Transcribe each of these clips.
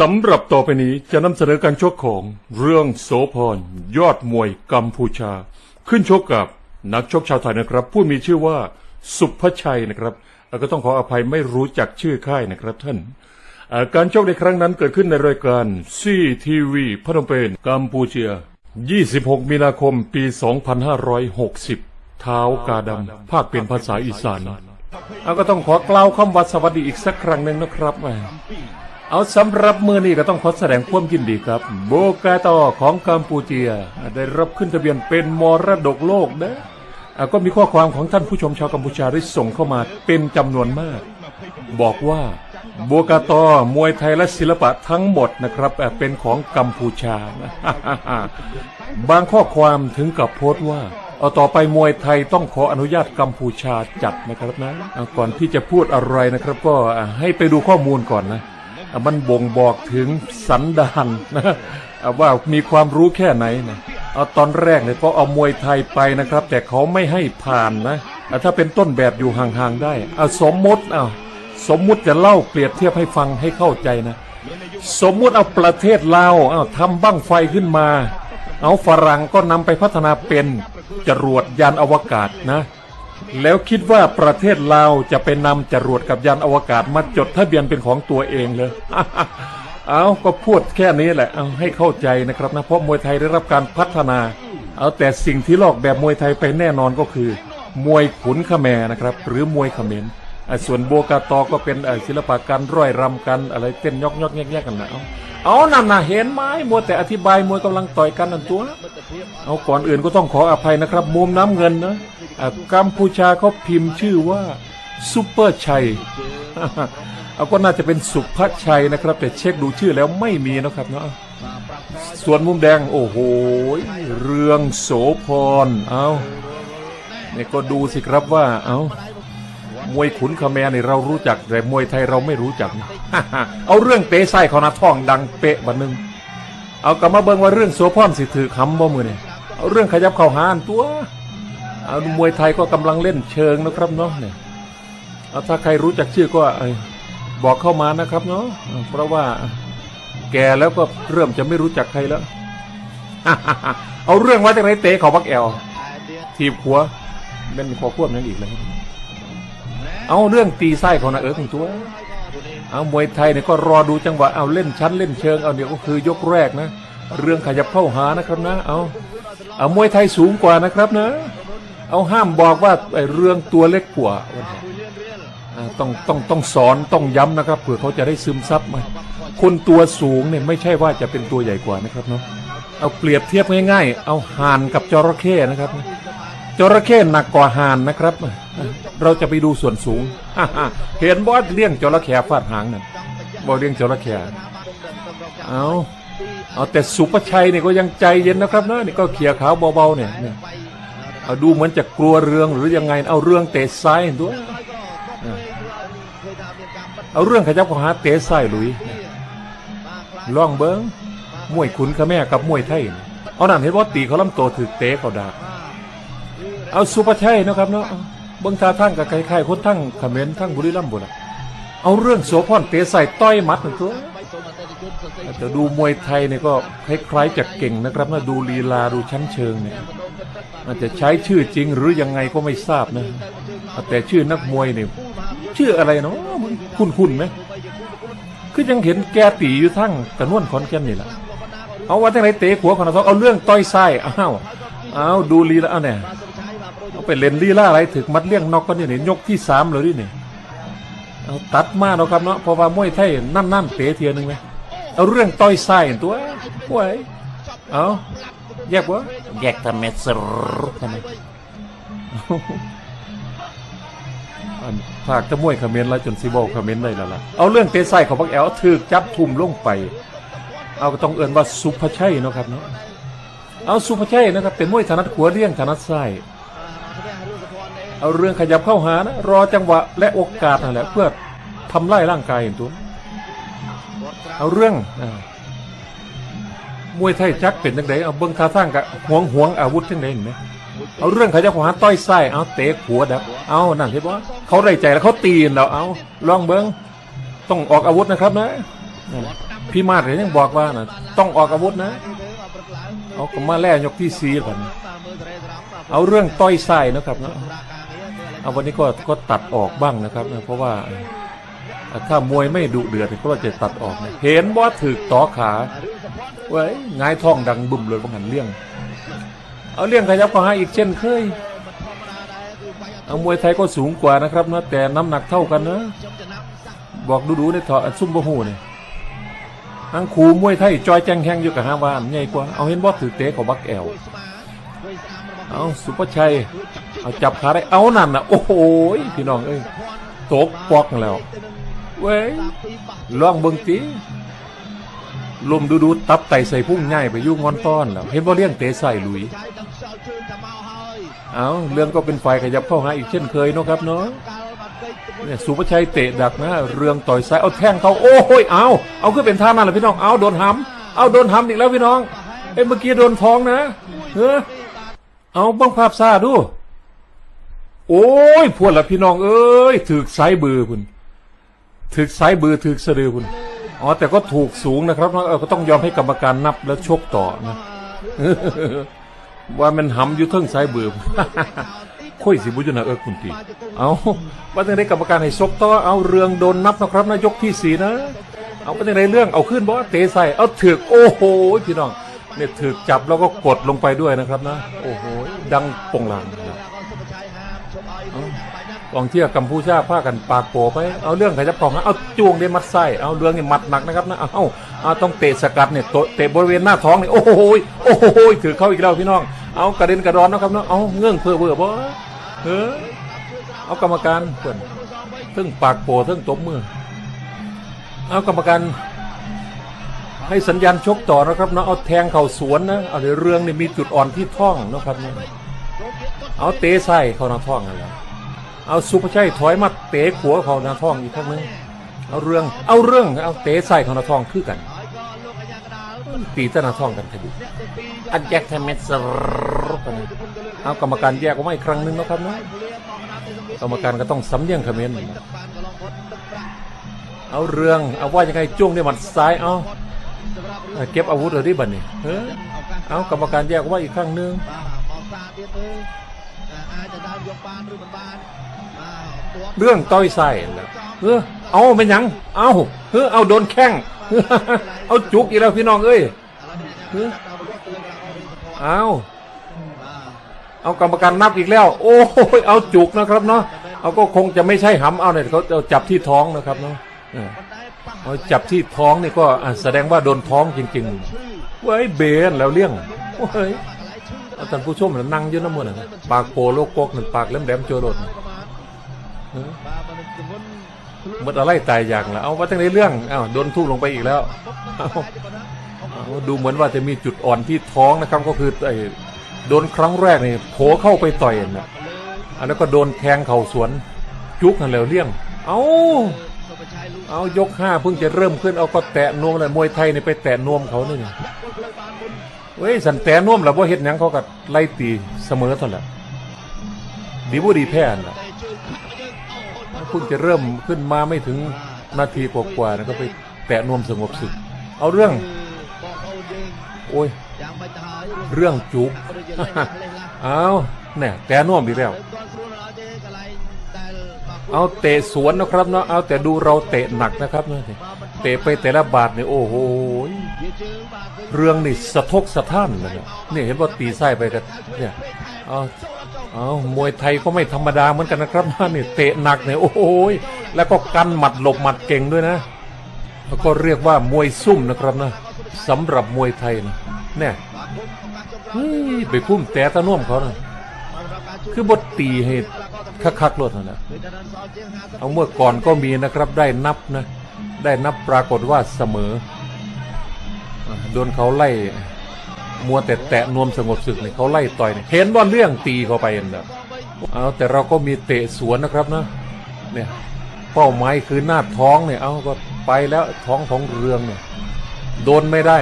สำหรับต่อไปนี้จะนำเสนอการชกของเรื่องโสพรยอดมวยกัมพูชา ขึ้นชกกับนักชกชาวไทยนะครับ ผู้มีชื่อว่าสุภชัยนะครับเอ่อก็ต้องขออภัยไม่รู้จักชื่อค่ายนะครับท่าน การชกในครั้งนั้นเกิดขึ้นในรายการซีทีวีพนมเปญกัมพูเชีย 26 มีนาคมปี 2560 เท้ากาดำภาคเป็นภาษาอีสานเอาก็ต้องขอกล่าวคำว่าสวัสดีอีกสักครั้งหนึ่งนะครับแหม เอาสำหรับมือนี้ก็ต้องขอแสดงความยินดีครับ โบกาตอของกัมพูเชียได้รับขึ้นทะเบียนเป็นมรดกโลกนะอะก็มีข้อความของท่านผู้ชมชาวกัมพูชาได้ส่งเข้ามาเป็นจำนวนมาก บอกว่าโบกาตอมวยไทยและศิลปะทั้งหมดนะครับเป็นของกัมพูชาบางข้อความถึงกับโพสต์ว่าเอาต่อไปมวยไทยต้องขออนุญาตกัมพูชาจัดนะครับนะก่อนที่จะพูดอะไรนะครับ ก็ให้ไปดูข้อมูลก่อนนะ มันบ่งบอกถึงสันดานนะว่ามีความรู้แค่ไหนนะเอาตอนแรกเนี่ยก็เอามวยไทยไปนะครับ แต่เขาไม่ให้ผ่านนะอ่ถ้าเป็นต้นแบบอยู่ห่างๆได้เอาสมมติเอาสมมุติจะเล่าเปรียบเทียบให้ฟังให้เข้าใจนะ สมมุติเอาประเทศลาวเอาทำบั้งไฟขึ้นมา เอาฝรั่งก็นำไปพัฒนาเป็นจรวดยานอวกาศนะ แล้วคิดว่าประเทศลาวจะไปนำจรวดกับยานอวกาศมาจดทะเบียนเป็นของตัวเองเลยเอาก็พูดแค่นี้แหละเอาให้เข้าใจนะครับนะเพราะมวยไทยได้รับการพัฒนา เอาแต่สิ่งที่ลอกแบบมวยไทยไปแน่นอนก็คือ มวยขุนขแมนะครับ หรือมวยเขมร ส่วนโบกาตอก็เป็นศิลปะการร่อยรำกันอะไรเต้นยอกยอกแยกแยกกันนะเอาเอานั่นนะเห็นไหมมัวแต่อธิบายมวยกำลังต่อยกันนั่นตัว เอาก่อนอื่นก็ต้องขออภัยนะครับมุมน้ำเงินนะอะกัมพูชาเขาพิมพ์ชื่อว่าซุปเปอร์ชัยเอาก็น่าจะเป็นสุภชัยนะครับ แต่เช็คดูชื่อแล้วไม่มีนะครับเนาะส่วนมุมแดงโอ้โหเรืองโสพรเอาเนี่ยก็ดูสิครับว่าเอ้า มวยขุนเขมรเนี่ยเรารู้จักแต่มวยไทยเราไม่รู้จักนะเอาเรื่องเตะไส้เขานะท่องดังเป๊ะบันหนึงเอากลับมาเบิ่งว่าเรื่องโสพรสิถือคำบ่มือเนี่ยเอาเรื่องขยับเข่าหาอันตัวเอามวยไทยก็กำลังเล่นเชิงนะครับเนาะเนี่ยเอาถ้าใครรู้จักชื่อก็เอ้ยบอกเข้ามานะครับเนาะเพราะว่าแกแล้วก็เริ่มจะไม่รู้จักใครแล้ว เอาเรื่องว่าจากไหนเตะเขาบักแอลทีบหัวเป็นขอควบนั้นอีกแล้ว เอาเรื่องตีไส้ของนาเอิร์ของตัวเอามวยไทยเนี่ยก็รอดูจังหวะเอาเล่นชั้นเล่นเชิงเอาเดี๋ยวก็คือยกแรกนะ เรื่องขยับเข้าหานะครับนะ เอาเอามวยไทยสูงกว่านะครับนะ เอาห้ามบอกว่าไอ้เรื่องตัวเล็กกว่าอ่าต้องต้องต้องสอนต้องย้ำนะครับเผื่อเขาจะได้ซึมซับมาคนตัวสูงเนี่ยไม่ใช่ว่าจะเป็นตัวใหญ่กว่านะครับเนาะเอาเปรียบเทียบง่ายๆ เอาห่านกับจระเข้นะครับ จระเข้หนักกว่าห่านนะครับ เราจะไปดูส่วนสูง เห็นบอสเลี้ยงจระเข้ฟาดหางนั่นบอสเลี้ยงจระเข้เอาเอาแต่สุภชัยเนี่ยก็ยังใจเย็นนะครับนะนี่ก็เขี่ยขาวเบาๆเนี่ยเอาดูเหมือนจะกลัวเรืองหรือยังไง เอาเรื่องเตะซ้ายด้วยเอาเรื่องขยับขหาเตะซ้ายลุยล่องเบิ้งมวยขุนขะแม่กับมวยไทย เอานั่นเห็นว่าตีเขาลำโตถือเตะเขาดาบ เอาสุภาชัยนะครับเนาะเบิ้งท่าทั้งกับใครๆคนทั้งเขมรทั้งบุรีรัมย์บุนะเอาเรื่องโสพรเตะใส่ต้อยมัดหนึ่งตัวแต่ดูมวยไทยเนี่ยก็คล้ายๆจะเก่งนะครับนะดูลีลาดูชั้นเชิงเนี่ยอาจจะใช้ชื่อจริงหรือยังไงก็ไม่ทราบนะแต่ชื่อนักมวยเนี่ยชื่ออะไรเนาะมึงคุ้นๆไหมคือยังเห็นแกตีอยู่ทั้งกระนวนขอนแก่นนี่แหละเอาว่าทั้งไหนเตะหัวของนาทองเอาเรื่องต้อยไส้อ้าวเอาวดูลีลาเอาเนี่ย เอาไปเล่นลีล่าอะไรถึกมัดเลี้ยงนอกก็นี่นี่ยกที่สามเลยดิเนี่ยเอาตัดมาเนาะครับเนาะเพราะว่ามวยไทยนั่นนั่นๆเตะเทียหนึงไหมเอาเรื่องต้อยไส้ตัวป่วยเอาแยกวะแยกทำไมสรุปทำไมอันภาคจะมวยเขมรแล้วจนซีโบเขมรได้แล้วล่ะเอาเรื่องเตะไส้ของพักแอลถึกจับทุ่มลงไป เอาก็ต้องเอื่นว่าสุภชัยเนาะครับเนาะเอาสุภชัยนะครับเป็นมวยถนัดขวาเลี้ยงถนัดไส้ เอาเรื่องขยับเข้าหานะรอจังหวะและโอกาสนั่นแหละเพื่อทำลายร่างกายเห็นตัวเอาเรื่องอมวยไทยจักเป็นจังไดเอาเบิ้งท่าทางกับหวงหวงอาวุธจังไดเห็นไหมเอาเรื่องขยับเข้าหาต้อยไส้เอาเตะหัวดับเอานั่นเห็นบ่เขาได้ใจแล้วเขาตีนแล้วเอาลองเบิ้งต้องออกอาวุธนะครับนะพี่มาดเลยยังบอกว่านะต้องออกอาวุธนะเอากมาแล่ยกที่สีก่อนเอาเรื่องต้อยไส้นะครับเนาะ เอาวันนี้ก็ก็ตัดออกบ้างนะครับนะเพราะว่าถ้ามวยไม่ดุเดือดก็จะตัดออกนะเห็นว่าถือต่อขาเว้ยหงายท้องดังบุ่มเลยว่างันเลี่ยง เอาเลี่ยงขยับก็ให้อีกเช่นเคยเอามวยไทยก็สูงกว่านะครับนะแต่น้ำหนักเท่ากันนะบอกดูๆในถาะซุ่มบะหูเนี่ยทั้งคูมวยไทยจอยแจงแข่งอยู่กับฮาวานใหญ่กว่า เอาเห็นบอสถือเตะของบักแอลเอาสุภชัย เอาจับขาได้เอานั่นนะโอ้โหพี่น้องเอ้ยตกปอกแล้ว เว้ยลองเบิ่งตีลมดูดูตับไตใส่พุ่งง่ายไปยุ่งงอนต้อนแล้วเห็นว่าเลี้ยงเตะใส่ลุย เอาเรื่องก็เป็นฝ่ายขยับเข้าหาอีกเช่นเคยเนาะครับเนาะเนี่ยสุภชัยเตะดักนะ เรื่องต่อยซ้ายเอาแท่งเขาโอ้โหยเอาเอาขึ้นเป็นท่านั่นแหละพี่น้องเอาโดนหำเอาโดนหำอีกแล้วพี่น้องเอ้เมื่อกี้โดนท้องนะเออเอาบ้างภาพซาดู โอ้ยพวดละพี่น้องเอ้ยถือสายบือคุณถือสายบือถือสะดือคุณอ๋อแต่ก็ถูกสูงนะครับเออก็ต้องยอมให้กรรมการนับแล้วชกต่อนะว่ามันหำอยู่เทิงสายบือค่อยสิบุญนะเออคุณตีเอาว่าจะได้กรรมการให้ซกต่อเอาเรืองโดนนับนะครับนะยกที่สี่นะเอาไปในเรื่องเอาขึ้นบอกว่าเตะใส่เอาถือกโอ้โหพี่น้องเนี่ยถือกจับแล้วก็กดลงไปด้วยนะครับนะ โอ้โหดังปงหลังนะ กองเที่ยวกัมพูชาพากันปากโปไป เอาเรื่องขยับกองนะเอาจ้วงเดมัดไส้ เอาเรื่องนี่มัดหนักนะครับนะ เอาเอาต้องเตะสกัดเนี่ยโตเตะบริเวณหน้าท้องเนี่ยโอ้โหโอ้โหถือเข้าอีกแล้วพี่น้อง เอากระเด็นกระดอนนะครับเนาะ เอาเงื่องเพื่อเบื่อบ่เออเอากรรมการเพื่อนทึ่งปากโปทึ่งตบมือ เอากรรมการให้สัญญาณชกต่อนะครับเนาะเอาแทงเข่าสวนนะเอาเรื่องนี่มีจุดอ่อนที่ท้องนะครับเนี่ยเอาเตะไส้เข้าหน้าท้องนั่นแหละ เอาสุภชัยถอยมาเตะขัวเข้าหน้าท้องอีกครั้งหนึงเอาเรื่องเอาเรื่องเอาเตะไส้เข้าหน้าท้องคือกันตีตนาท้องกันทีเดีอันแยกแทมเมสร์กันเอากรรมการแยกออกมาอีกครั้งหนึงนะครับเนาะกรรมการก็ต้องสำเนียงคอมเขมนต์นะเอาเรื่องเอาว่ายังไงจ้วงด้วยหมัดซ้ายเอาเก็บอาวุธเลยดิบัดนี่เออเอากรรมการแยกว่าอีกครั้งหนึง เรื่องต้อยใส่แหล้วเออเอาเป็นยัง เอาเออเอาโดนแข้งเอาจุกอีกแล้วพี่น้องเอ้ยเออเอาเอากรรมการนับอีกแล้ว โอ้ยเอาจุกนะครับเนาะเอาก็คงจะไม่ใช่หำเอาเนี่ยเขาจะจับที่ท้องนะครับเนาะเออเอาจับที่ท้องนี่ก็แสดงว่าโดนท้องจริงๆเว้ยเบนแล้วเลี้ยงเว้ยอาท่านผู้ชมนั่งยืนน้ำมันนะปากโปโลกกกหนึ่งปากแหลมแหลมโจรดนะ มดอะไรตายอย่างละเอาว่าตั้งในเรื่องอ้าวโดนทุบลงไปอีกแล้วดูเหมือนว่าจะมีจุดอ่อนที่ท้องนะครับ ก็คือไอ้โดนครั้งแรกนี่โผเข้าไปต่อยนะอันนั้นก็โดนแทงเข่าสวน จุกกันแล้วเลี้ยง เอาเอายกห้าเพิ่งจะเริ่มขึ้นเอาก็แตะนวมเลยมวยไทยนี่ไปแตะนวมเขานี่นี่เว้ยสันแตะนวมแล้วว่าเห็ดหยังเขาก็ไล่ตีเสมอเท่านั้นแหละดีบุดีแพ้น่ะ พิ่งจะเริ่มขึ้นมาไม่ถึงนาทีกว่าๆนะก็ไปแตะนวมสงบศึก เอาเรื่อง โอ้ย เรื่องจุกเอาเนี่ยแตะนวมอีกแล้ว เอาเตะสวนนะครับเนาะเอาแต่ดูเราเตะหนักนะครับเนี่ยเตะไปแต่ละบาทเนี่ยโอ้โหเรื่องนี่สะทกสะท้านเลยเนี่ยนี่เห็นว่าตีไส้ไปกันเนี่ยเอา เอามวยไทยก็ไม่ธรรมดาเหมือนกันนะครับนี่เตะหนักเนี่ยโอ้โหแล้วก็กันหมัดหลบหมัดเก่งด้วยนะแล้วก็เรียกว่ามวยซุ่มนะครับนะสำหรับมวยไทยนะเนี่ยไปพุ่มแต่ตะน่วมเขานะคือบทตีให้คักๆรถนั่นแหละเอาเมื่อก่อนก็มีนะครับได้นับนะ ได้นับปรากฏว่าเสมอโดนเขาไล่ มัวแต่แตะนวมสงบศึกเนี่ยเขาไล่ต่อยเนี่ยเห็นว่าเรื่องตีเขาไปเองนะเอาแต่เราก็มีเตะสวนนะครับนะเนี่ยเป้าหมายคือหน้าท้องเนี่ยเอาก็ไปแล้วท้องของเรืองเนี่ยโดนไม่ได้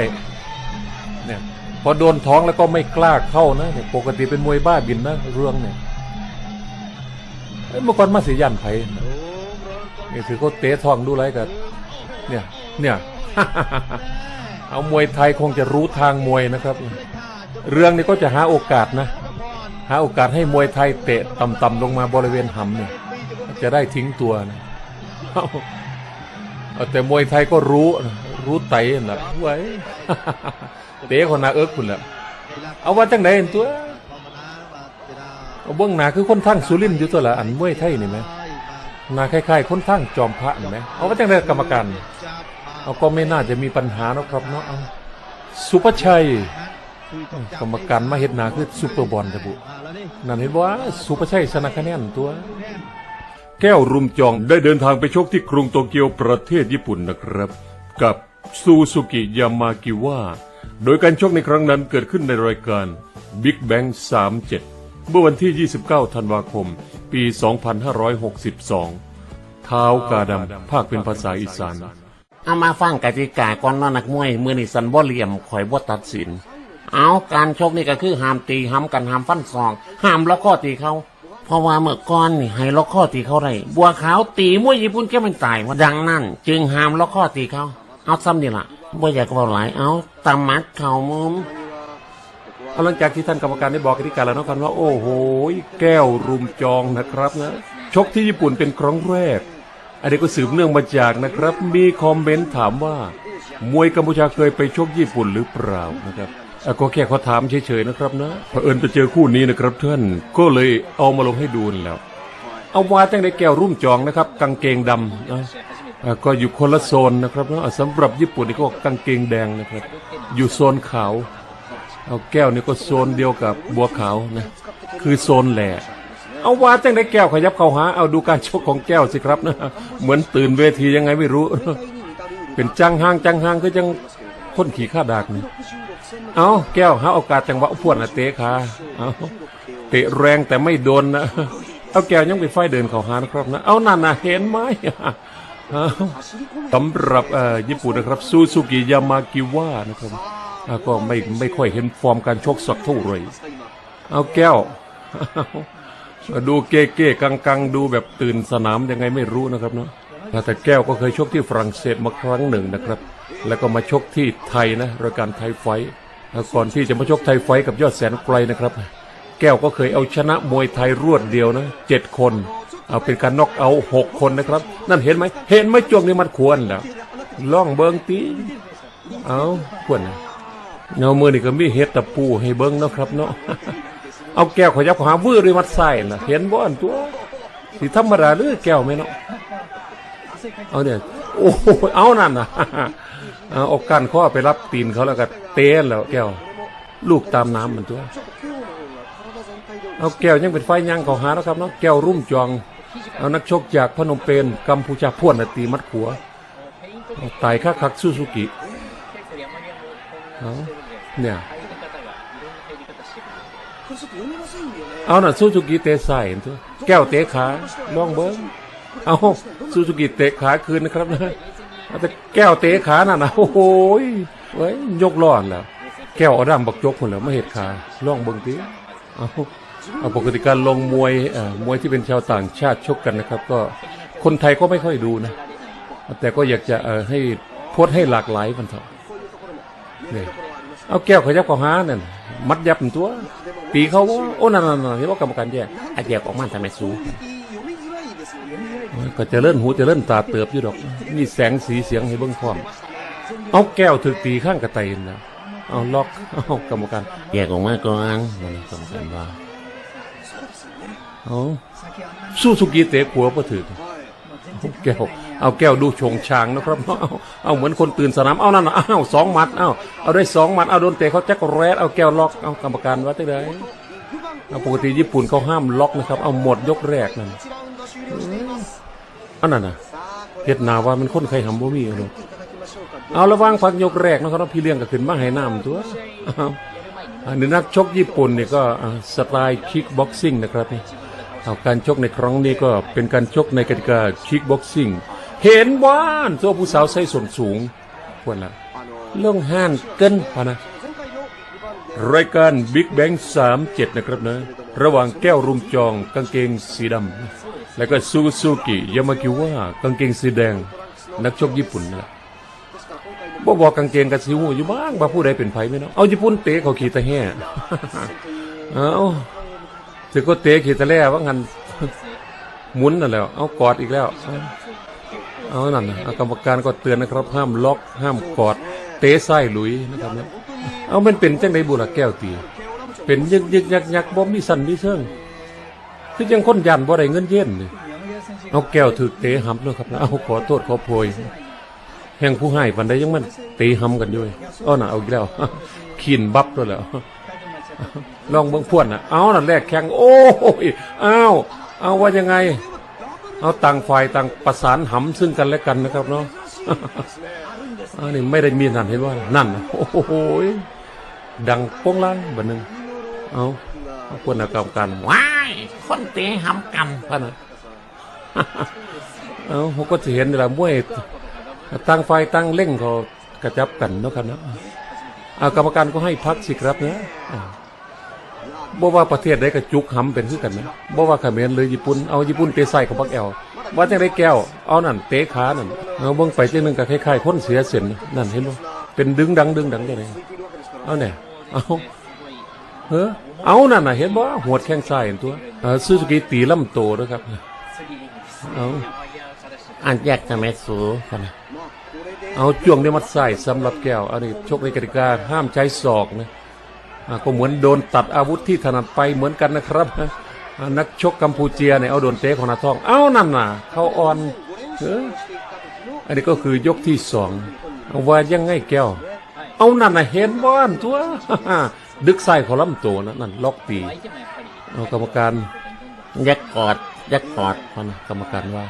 เนี่ยพอโดนท้องแล้วก็ไม่กล้าเข้านะเนี่ยปกติเป็นมวยบ้าบินนะเรืองเนี่ยเอ้ยเมื่อก่อนมาสียันไผ่นี่คือเขาเตะทองดูไรกันเนี่ยเนี่ย เอามวยไทยคงจะรู้ทางมวยนะครับ เรื่องนี้ก็จะหาโอกาสนะ หาโอกาสให้มวยไทยเตะต่ำๆลงมาบริเวณหำเนี่ยจะได้ทิ้งตัวนะเอาแต่มวยไทยก็รู้รู้ไตนะไว้เตะคนนาเอิกคุณแหละเอาว่าจังไหนตัวเบื้องหน้าคือคนทั้งสุรินอยู่ตัวละอันมวยไทยนี่ไหมนาคล้ายๆคนทั้งจอมพระนี่ไหมเอาว่าจังไดกรรมการ เอาก็ไม่น่าจะมีปัญหานะครับเนาะเอาสุภชัยกรรมการมาเห็นหนาคือซูเปอร์บอลจะบุนั่นเห็นว่าสุภชัยชนะคะแนนตัว แก้วรุมจองได้เดินทางไปชกที่กรุงโตเกียวประเทศญี่ปุ่นนะครับ กับซูซูกิยามากิวะโดยการชกในครั้งนั้นเกิดขึ้นในรายการ Big Bang 37 เมื่อวันที่ 29 ธันวาคม ปี 2562 เท้ากาดำภาคเป็นภาษาอีสาน เอามาฟังกติกาก่อนนาะนักมวย มือนี่สันบ่เหลี่ยมข่อยบ่ตัดสิน เอาการชกนี่ก็คือห้ามตีห้ามกันห้ามฟันศอกห้ามล็อกข้อตีเขาเพราะว่าเมื่อก่อนนี่ให้ล็อกข้อตีเขาได้บัวขาวตีมวยญี่ปุ่นแกมันตายว่าดังนั้น จึงห้ามล็อกข้อตีเขาเอาซ้ำนี่ละบ่อยากเว้าหลายเอาตามัดเข่ามุมเอหลังจากที่ท่านกรรมการได้บอกกติกาแล้วนาะกันว่าโอ้โห แก้วรุมจองนะครับนะชกที่ญี่ปุ่นเป็นครั้งแรก อันนี้ก็สืบเนื่องมาจากนะครับ มีคอมเมนต์ถามว่า มวยกัมพูชาเคยไปชกญี่ปุ่นหรือเปล่านะครับก็แค่เขาถามเฉยๆนะครับนะเผอิญไปเจอคู่นี้นะครับท่านก็เลยเอามาลงให้ดูนั่แล้ว เอาวาตั้งในแก้วรุ่มจองนะครับ กางเกงดำนะก็อยู่คนละโซนนะครับนะอะสำหรับญี่ปุ่นนี่ก็กางเกงแดงนะครับ อยู่โซนขาว เอาแก้วนี่ก็โซนเดียวกับบัวขาวนะคือโซนแหล่ เอาวาจังได้แก้วขยับเข้าหา เอาดูการชกของแก้วสิครับนะ เหมือนตื่นเวทียังไงไม่รู้ เป็นจังห้างจังห้างก็จังคนขี่ข้าดากนี่เอาแก้วหาโอกาสจังหวะพวดนะเตะขาเอาเตะแรงแต่ไม่โดนนะเอาแก้วยังไปไฟเดินเข้าหานะครับนะ เอานั่นนะเห็นไหมสำหรับเอ่อญี่ปุ่นนะครับซูซูกิยามากิวะนะครับก็ไม่ไม่ค่อยเห็นฟอร์มการชกสักเท่าไหร่เอาแก้ว ดูเก้เก้กังกังดูแบบตื่นสนามยังไงไม่รู้นะครับเนาะแต่แก้วก็เคยชกที่ฝรั่งเศสมาครั้งหนึ่งนะครับ แล้วก็มาชกที่ไทยนะรายการไทยไฟท์ก่อนที่จะมาชกไทยไฟท์กับยอดแสนไกลนะครับ แก้วก็เคยเอาชนะมวยไทยรวดเดียวนะเจ็ดคนเอาเป็นการน็อกเอาหกคนนะครับ นั่นเห็นไหมเห็นไหมจวงนี้มันควรแล้วล่องเบิงตีเอาควรนะเงามือนี่ก็มีเห็ดตะปูให้เบิ้งนะครับเนาะ เอาแก้วขอยับขวาบื้อเลยมัดไส้นะเห็นบ่อนตัวสิธรรมดาหรือแก้วไหมเนาะเอาเนี่ยโอ้โหเอานั่นนะเอาเอากันข้อไปรับตีนเขาแล้วก็เตะแล้วแก้ว ลูกตามน้ำมันตัว เอาแก้วยังเป็นไฟยังเขาหาแล้วครับเนาะแก้วรุ่มจอง เอานักชกจากพนมเปญกัมพูชาพ่วนตีมัดขัวเอาตายค่าคักซูซูกิเนี่ย เอาน่ะซูซูกิเตะใส่ตัวแก้วเตะขาลองเบิ้งเอาซูซูกิเตะขาคืนนะครับนะเอาแต่แก้วเตะขาน่ะนะโอ้โหยเว้ยยกล้อนแล้ว แก้วเอาด้ามบักยกคนแล้วไม่เห็ดขาลองเบิ้งตีเอาเอาปกติการลงมวยเอ่อมวยที่เป็นชาวต่างชาติชกกันนะครับ ก็คนไทยก็ไม่ค่อยดูนะ แต่ก็อยากจะเอ่อให้โพสต์ให้หลากหลายมันเถอะนี่เอาแก้วขยับเขาหานั่นมัดยับมันตัว ตีเขาโอ้นั่นนั่นนั่ว่ากรรมการแยกไอแยกออกมาทำไมสูก็จะเลื่อนหูจะเลื่อนตาเติบอยู่ดอก มีแสงสีเสียงให้เบิ่งพร้อม เอาแก้วถึกตีข้างกระไตนนะเอาล็อกเอากรรมการแยกออกมาก่อนมันสำคัญว่าเอาสู้สุกีเตะขัวประถือแก้ว เอาแก้วดูชงชางนะครับเอาเอาเหมือนคนตื่นสนามเอานั่นน่ะอ้าสองหมัดเอาเอาได้สองหมัดเอาโดนเตะเขาแจ็คแรดเอาแก้วล็อกเอากรรมการว่าได้เลยเอาปกติญี่ปุ่นเขาห้ามล็อกนะครับ เอาหมดยกแรกนั่นอันนั้นนะเฮ็ดนาว่ามันคนใครหำบ่มีเอาเอะเอาระวังฟังยกแรกนะครับพี่เลี้ยงก็ขึ้นมาให้น้ำตัวอาอันนี้นักชกญี่ปุ่นเนี่ยก็สไตล์คิกบ็อกซิ่งนะครับนี่เอาการชกในครั้งนี้ก็เป็นการชกในกติกาคิกบ็อกซิ่ง เห็นบ้านตัวผู้สาวใส่ส่วนสูงควรละเรื่องห้านเกินพะนะรายการ Big Bang 37 นะครับนะ ระหว่างแก้วรุมจองกางเกงสีดำ แล้วก็ซูซูกิยามากิวะกางเกงสีแดง นักชกญี่ปุ่นนะบ่บอกกางเกงกับสิวอยู่บ้างว่าผู้ใดเป็นไผไม่เนาะเอาญี่ปุ่นเตะเขาขี่ตะแห่เอาถึงก็เตะขี่ตะแล่ว่างั้นหมุนนั่นแหล้ว เอากอดอีกแล้ว เอานั่นนะกรรมการก็เตือนนะครับ ห้ามล็อก ห้ามกอด เตะไส้หลุยนะครับนะเอามันเป็นจังไดบุระแก้วตีเป็นยึกยึกยักยักบ่มีสันมีเชิงคือยังคนยันบ่ได้เงินเย็นเลยเอาแก้วถือเตะหำเนาะครับนะเอาขอโทษขอโพยแห่งผู้ให้ปันได้ยังมันเตะหำกันด้วยเอาน่ะเอาอีกแล้วขีนบับด้วยแล้วลองเบิ่งพวนน่ะเอาน่ะแรกแข่งโอ้ยอ้าวเอาว่ายังไง เอาต่างฝ่ายต่างประสานหำซึ่งกันและกันนะครับเนาะอันนี้ไม่ได้มีนั่นเห็นว่านั่นโอ้โหดังโป้งล่างบันหนึ่งเอาเอาควรนะกรรมการว้ายคนเตะหำกันพะนะเอาเขาก็จะเห็นนี่แหละมวยต่างฝ่ายต่างเล่งเขากระจับกันเนาะครับนะเอากรรมการก็ให้พักสิครับเนะ บ่ว่าประเทศใดก็จุกหำเป็นคือกันนะบ่ว่าเขมรหรือญี่ปุ่นเอาญี่ปุ่นเตะใส่ของบักแอลว่าจังได้แก้วเอานั่นเตะขานั่นเอาเบิ่งไปจังหนึงก็คล้ายๆคนเสียเส้นนั่นเห็นบ่เป็นดึงดังดึงดังจังไดเอาแน่เอาเฮ้อเอานั่นน่ะเห็นบ่หัวดแข้งซ้ายเห็นตัวเออซูซูกิตีลำโตนะครับเอาอันแยกจะไม่สูกันนะเอาจ้วงเนี่ยมัดใส่สำหรับแก้วอันนี้ชกในกติกาห้ามใช้ศอกนะอ่า ก็เหมือนโดนตัดอาวุธที่ถนัดไปเหมือนกันนะครับ นักชกกัมพูเจียเนี่ยเอาโดนเตะของนาทอง เอานั่นน่ะเขาอ่อนเอออันนี้ก็คือยกที่สองว่ายังไงแก้ว เอานั่นน่ะเห็นบ้านตัวดึกใส่ขอลำตัวนะนั่นล็อกตีเอากรรมการยักกอดยักกอดพะนกรรมการว่า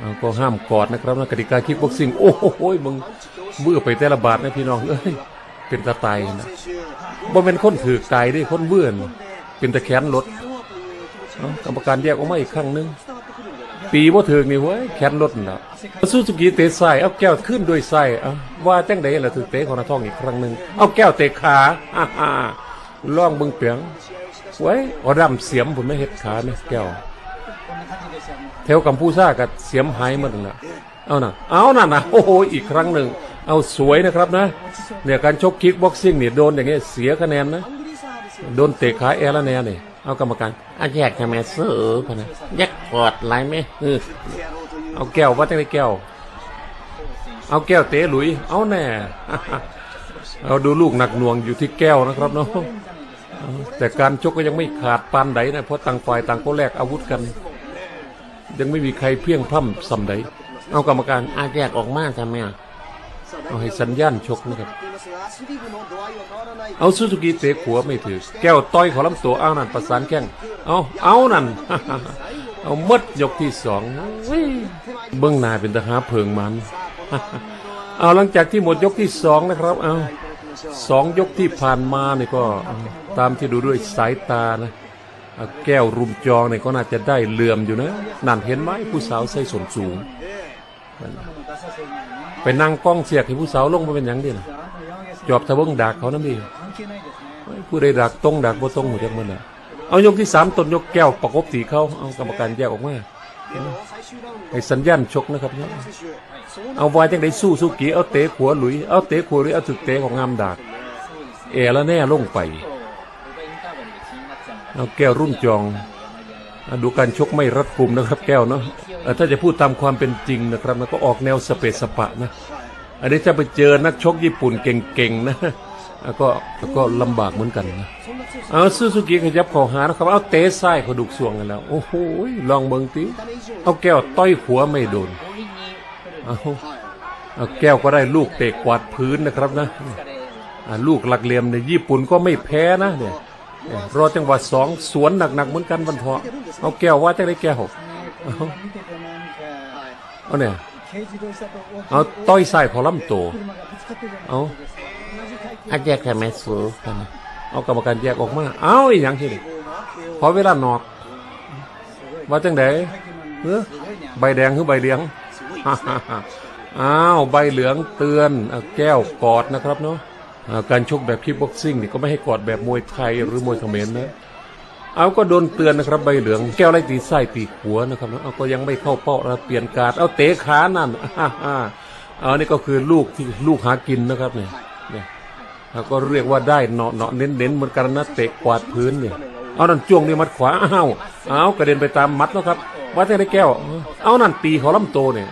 เอาก็ห้ามกอดนะครับนะกติกาคิกบ็อกซิ่งโอ้โหมึงเบื่อไปแต่ละบาทนะพี่น้องเอ้ย เป็นตาตายนะบ่เป็นคนถือตายเด้วยคนเบื่อนเป็นตะแขนรถกรรมการแยกออกมาอีกครั้งหนึงตีบ่ถึงนี่เว้ยแขนรถน่ะซูซูกิเตะใส่เอาแก้วขึ้นด้วยใส่เอาว่าจังไดล่ะถือเตะของนาทองอีกครั้งหนึงเอาแก้วเตะขาฮ่าล่องเบิ่งเปียงไว้อาดำเสียมผมไม่เฮ็ดขาเนี่ยแก้วแถวกัมพูชากับเสียมหายหมดนั่นน่ะ เอานะเอานะนะโอ้โหอีกครั้งหนึ่ง เอาสวยนะครับนะเนี่ยการชกคิกบ็อกซิ่งเนี่ยโดนอย่างเงี้ยเสียคะแนนนะโดนเตะขาแอร์และแนนเนี่ยเอากรรมการอันแยกจะไม่สูกันนะยักกอดไรไหมเออเอาแก้วว่าจังไดแก้ว เอาแก้วเตะหลุย เอาแน่เอาดูลูกหนักหน่วงอยู่ที่แก้วนะครับเนาะเอาแต่การชกก็ยังไม่ขาดปานใดนะเพราะต่างฝ่ายต่างก็แลกอาวุธกัน ยังไม่มีใครเพียงพร่ำสำใด เอากรรมการอันแยกออกมาทำไมอะเอาให้สัญญาณชกนะครับ เอาซูซูกิเตะขัวไม่ถือ แก้วต้อยเขอลำตัวเอานั่นประสานแข้งเอาเอานั่น เอาหมดยกที่สองเฮ้ยเบื้องหน้าเป็นตะหาเพิงมัน เอาหลังจากที่หมดยกที่สองนะครับ เอาสองยกที่ผ่านมาเนี่ยก็เอาตามที่ดูด้วยสายตานะเอาแก้วรุมจองเนี่ยก็น่าจะได้เหลื่อมอยู่นะ นั่นเห็นไหมผู้สาวใส่ส้นสูง ไปนั่งกล้องเสียกให้ผู้สาวลงมาเป็นอย่างเดียวนะจอบทะเบิงดักเขานั่นดีผู้ใดดักตรงดักบ่ตรงหัวจักมันอะเอายกที่สามตนยกแก้วประกบตีเขาเอากรรมการแยกออกมาให้สัญญาณชกนะครับเนี่ยเอาวายจังได้สู้สู้กีเอาเตะขัวหลุยเอาเตะขัวหลุยเอาถึกเตะของงามดากเอแล้วแน่ลงไปเอาแก้วรุ่นจองดูการชกไม่รัดกุมนะครับ แก้วเนาะ ถ้าจะพูดตามความเป็นจริงนะครับมันก็ออกแนวสเปซสปะนะ อันนี้จะไปเจอนักชกญี่ปุ่นเก่งๆนะก็ก็ลำบากเหมือนกันนะเอาซูซูกิขยับเข่าหานะครับ เอาเตะซ้ายเขดุกสวงกันแล้ว โอ้โหลองเบิงติเอาแก้วต้อยหัวไม่โดนเอาเอาแก้วก็ได้ลูกเตะกวาดพื้นนะครับนะลูกหลักเหลี่ยมในญี่ปุ่นก็ไม่แพ้นะเนี่ยรอจังหวะสองสวนหนักๆเหมือนกันวันเถาะเอาแก้วว่าจะได้แก้ว อาเอเนี่ยเอาต้อยใส่พอลำโตวเอาอันแยกจะไม่สูกันเอากรรมการแยกออกมาเอาอีหยังที่นี่พอเวลานอก ว่าจังไดเออใบแดงหรือใบเหลืองอ้าวใบเหลืองเตือนแก้วกอดนะครับเนาะการชกแบบคิกบ็อกซิ่งนี่ก็ไม่ให้กอดแบบมวยไทยหรือมวยเขมรนะ เอาก็โดนเตือนนะครับใบเหลืองแก้วไล่ตีไส้ตีหัวนะครับเนาะเอาก็ยังไม่เข้าเป้าเราเปลี่ยนการเอาเตะขานั่นอ่าเอานี่ก็คือลูกที่ลูกหากินนะครับเนี่ยเนี่ยแล้วก็เรียกว่าได้เนาะเนาะเน้นเน้นเหมือนกันนะเตะกวาดพื้นเนี่ยเอานั่นจ้วงนี่มัดขวาอ้าวเอากระเด็นไปตามมัดนะครับวัดได้แก้ว เอานั่นตีเขาลำโตเนี่ย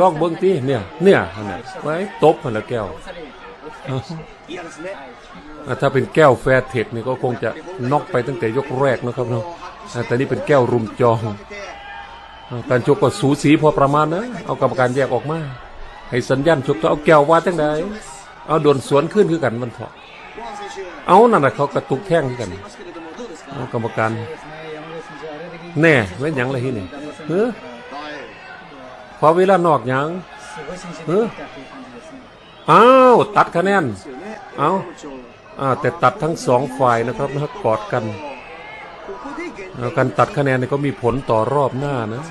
ลองเบิ้งตีเนี่ยเนี่ยนี่ไว้ตบมันละแก้ว ถ้าเป็นแก้วแฟร์เทคนี่ก็คงจะน็อกไปตั้งแต่ยกแรกนะครับเนาะแต่นี่เป็นแก้วรุมจองการชกก็สูสีพอประมาณนะเอากรรมการแยกออกมา ให้สัญญาณชกก็เอาแก้วว่าจังไดเอาโดนสวนขึ้นคือกันมันเถอะเอานั่นแหะเขากระตุกแท่งกันเอากรรมการแน่เว้นยังอะไรที่นี่เฮ้อพอเวลานอกยังเฮ้ออ้าวตัดคะแนนเอา อ่าแต่ตัดทั้งสองฝ่ายนะครับนะกอดกันการตัดคะแนนนี่ก็มีผลต่อรอบหน้านะ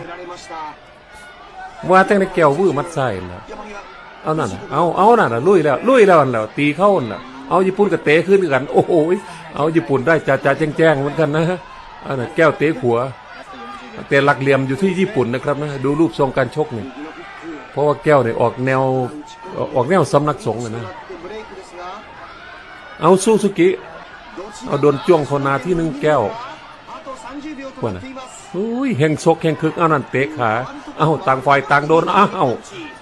ว่าแต่ในแก้ววื้อมัดใส่นะเอานั่นน่ะเอาเอานั่นน่ะลุยแล้วลุยแล้วนั่นแล้วตีเข้าน่ะเอาญี่ปุ่นกับเตะขึ้นกัน โอ้โหเอาญี่ปุ่นได้จ่าจ่าแจ้งแจ้งเหมือนกันนะอันน่ะแก้วเตะขัวแต่หลักเหลี่ยมอยู่ที่ญี่ปุ่นนะครับนะดูรูปทรงการชกนี่เพราะว่าแก้วเนี่ยออกแนวออกแนวสำนักสงฆ์เลยนะ เอาซูซูกิเอาโดนจ้วงโคนาที่หนึ่งแก้วว่าน่ะอุ้ยแห่งซกแห่งคึกเอานั่นเตะขาเอาต่างฝ่ายต่างโดนอ้าว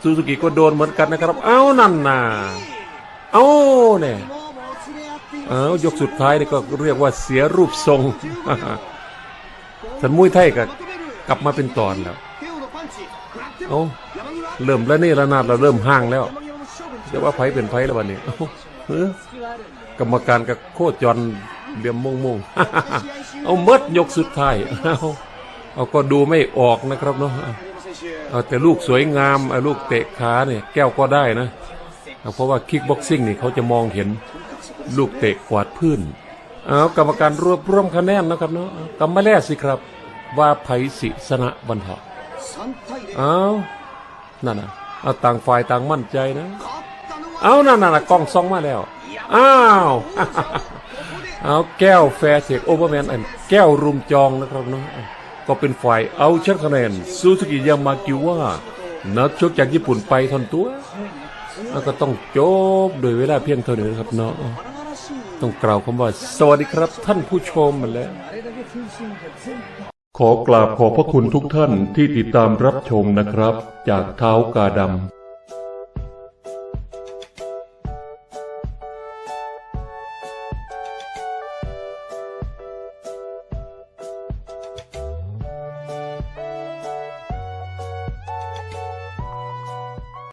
ซูซูกิก็โดนเหมือนกันนะครับ เอานั่นน่ะเอาเนี่ยเอายกสุดท้ายนี่ก็เรียกว่าเสียรูปทรงสันมุยไทยก็กลับมาเป็นตอนแล้วเอาเริ่มแล้วนี่ระนาดเราเริ่มห่างแล้วจะว่าไผเป็นไผแล้ววันนี้เอ้าเอ้อ กรรมการกับโคตรจรเหลี่ยมมงมงเอาเมดยกสุดท้ายเอาเอาก็ดูไม่ออกนะครับเนาะเอาแต่ลูกสวยงามเอาลูกเตะขาเนี่ยแก้วก็ได้นะเเพราะว่าคิกบ็อกซิ่งนี่เขาจะมองเห็นลูกเตะกวาดพื้นเอากรรมการรวบรวมคะแนนนะครับเนาะกรรมแรกสิครับ ว่าไผสิชนะบันเทาเอานั่นนะเอาต่างฝ่ายต่างมั่นใจนะ เอานั่นน่ะกล้องซองมาแล้ว อ้าวเอาแก้วแฟร์เทคโอเวอร์แมนอันแก้วรุมจองนะครับเนาะก็เป็นฝ่ายเอาชนะคะแนนซูซูกิยามากิว่านักชกจากญี่ปุ่นไปทอนตัวแล้วก็ต้องจบโดยเวลาเพียงเท่านี้นะครับเนาะต้องกล่าวคำว่า สวัสดีครับท่านผู้ชมมาแล้ว ขอกราบขอบพระคุณทุกท่านที่ติดตามรับชมนะครับ จากเท้ากาดำ